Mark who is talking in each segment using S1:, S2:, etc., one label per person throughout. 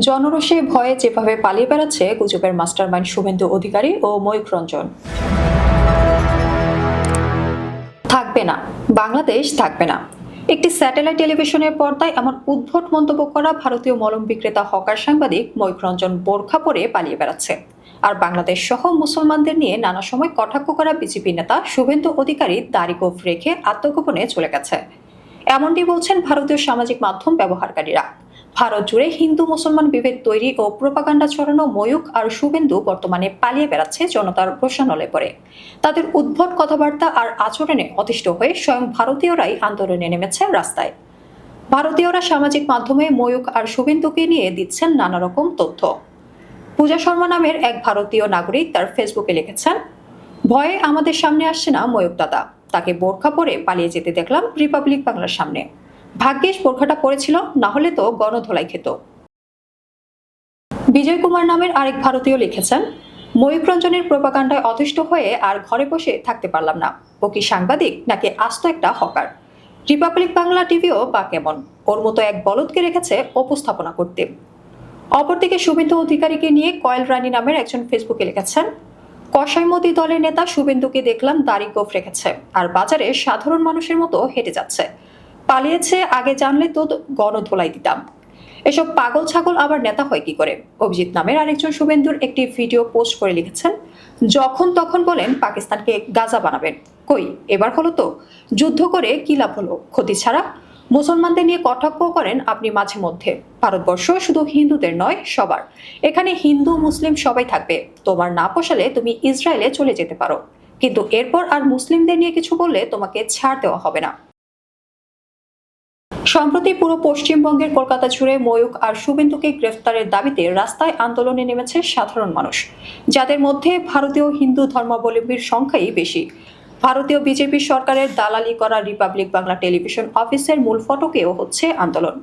S1: জনরোষে ভয়ে যেভাবে পালিয়ে বেড়াচ্ছে গুজবের মাস্টারমাইন্ড শুভেন্দু অধিকারী ও ময়ূক রঞ্জন। থাকবে না। বাংলাদেশ থাকবে না। একটি স্যাটেলাইট টেলিভিশনের পর্দায় এমন উদ্ভট মন্তব্য করা ভারতীয় মলম বিক্রেতা হকার সাংবাদিক ময়ূক রঞ্জন বোরখা পরে পালিয়ে বেড়াচ্ছে। আর বাংলাদেশ সহ মুসলমানদের নিয়ে নানা সময় কটাক্ষ করা বিজেপি নেতা শুভেন্দু অধিকারী দাড়ি গোফ রেখে আত্মগোপনে চলে গেছে। এমনটি বলছেন ভারতীয় সামাজিক মাধ্যম ব্যবহারকারীরা। ভারত জুড়ে হিন্দু মুসলমান বিভেদ তৈরি ও প্রোপাগান্ডা ছড়ানো ময়ূক আর শুভেন্দু বর্তমানে পালিয়ে বেড়াচ্ছে জনতার রোষানলে পড়ে। তাদের উদ্ভট কথাবার্তা আর আচরণে অতিষ্ঠ হয়ে স্বয়ং ভারতীয়রাই আন্দোলনে নেমেছে রাস্তায়। ভারতীয়রা সামাজিক মাধ্যমে ময়ূক আর শুভেন্দুকে নিয়ে দিচ্ছেন নানা রকম তথ্য। পূজা শর্মা নামের এক ভারতীয় নাগরিক তার ফেসবুকে লিখেছেন, ভয়ে আমাদের সামনে আসছে না ময়ূক দাদা। তাকে বোরখা পরে পালিয়ে যেতে দেখলাম রিপাবলিক বাংলার সামনে। ভাগ্যিস বোরখাটা পরেছিল, না হলে তো গণধোলাই খেত। বিজয় কুমার নামের আরেক ভারতীয় লিখেছেন ময়ূক রঞ্জনের প্রপাকাণ্ডায় অতিষ্ঠ হয়ে আর ঘরে বসে থাকতে পারলাম না। ও কি সাংবাদিক, নাকি আস্ত একটা হকার? রিপাবলিক বাংলা টিভিও বা কেমন? ওর মতো এক বলদকে রেখেছে উপস্থাপনা করতে। অপরদিকে শুভেন্দু অধিকারীকে নিয়ে কয়েল রানী নামের একজন ফেসবুকে লিখেছেন, কসাইমতি দলের নেতা শুভেন্দুকে দেখলাম দাড়ি গোফ রেখেছে, আর বাজারে সাধারণ মানুষের মতো হেঁটে যাচ্ছে। পালিয়েছে, আগে জানলে তো গণধোলাই দিতাম। এসব পাগল ছাগল আবার নেতা হয় কি করে? অভিজিৎ নামের আরেকজন শুভেন্দুর একটি ভিডিও পোস্ট করে লিখেছেন, যখন তখন বলেন পাকিস্তানকে গাজা বানাবেন। কই? এবার হলো তো, যুদ্ধ করে কি লাভ হলো? ক্ষতি ছাড়া? মুসলমানদের নিয়ে কটাক্ষ করেন আপনি মাঝে মধ্যে। ভারতবর্ষ শুধু হিন্দুদের নয়, সবার। এখানে হিন্দু, মুসলিম সবাই থাকবে। তোমার না পোষালে তুমি ইসরায়েলে চলে যেতে পারো। কিন্তু এরপর আর মুসলিমদের নিয়ে কিছু বললে তোমাকে ছাড় দেওয়া হবে না। সম্প্রতি পুরো পশ্চিমবঙ্গের কলকাতা জুড়ে ময়ূক আর শুভেন্দুকে গ্রেফতারের দাবিতে রাস্তায় আন্দোলনে নেমেছে সাধারণ মানুষ। যাদের মধ্যে ভারতীয় হিন্দু ধর্মাবলম্বীর সংখ্যাই বেশি। ভারতীয় বিজেপি সরকারের দালালি করা রিপাবলিক বাংলা টেলিভিশন অফিসের মূল ফটকেও হচ্ছে আন্দোলন।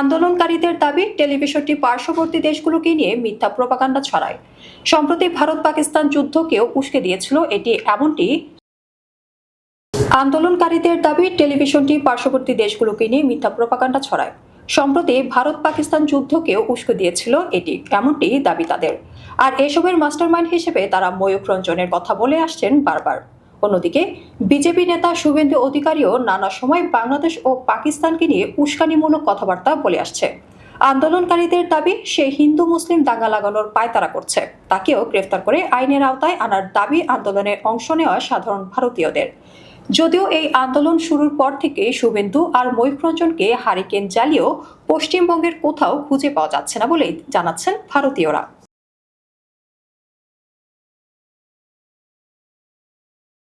S1: আন্দোলনকারীদের দাবি, টেলিভিশনটি পার্শ্ববর্তী দেশগুলোকে নিয়ে মিথ্যা প্রপাগান্ডা ছড়ায়। সম্প্রতি ভারত পাকিস্তান যুদ্ধকেও উস্কে দিয়েছিল এটি, এমনটি আন্দোলনকারীদের দাবি, টেলিভিশনটি পার্শ্ববর্তী দেশগুলোকে নিয়ে মিথ্যা প্রপাগান্ডা ছড়ায়। সম্প্রতি ভারত পাকিস্তান যুদ্ধকেও উস্কে দিয়েছিল এটি, এমনটি দাবি তাদের। আর এসবের মাস্টারমাইন্ড হিসেবে তারা ময়ূক রঞ্জনের কথা বলে আসছেন বারবার। অন্যদিকে, বিজেপি নেতা শুভেন্দু অধিকারীও নানা সময় বাংলাদেশ ও পাকিস্তানকে নিয়ে উস্কানিমূলক কথাবার্তা বলে আসছে। আন্দোলনকারীদের দাবি, সে হিন্দু মুসলিম দাঙ্গা লাগানোর পায়তারা করছে। তাকেও গ্রেফতার করে আইনের আওতায় আনার দাবি আন্দোলনে অংশ নেওয়া সাধারণ ভারতীয়দের। যদিও এই আন্দোলন শুরুর পর থেকে শুভেন্দু আর ময়ূররঞ্জনকে হারিকেন জ্বালিয়েও পশ্চিমবঙ্গের কোথাও খুঁজে পাওয়া যাচ্ছে না বলেই জানাচ্ছেন ভারতীয়রা।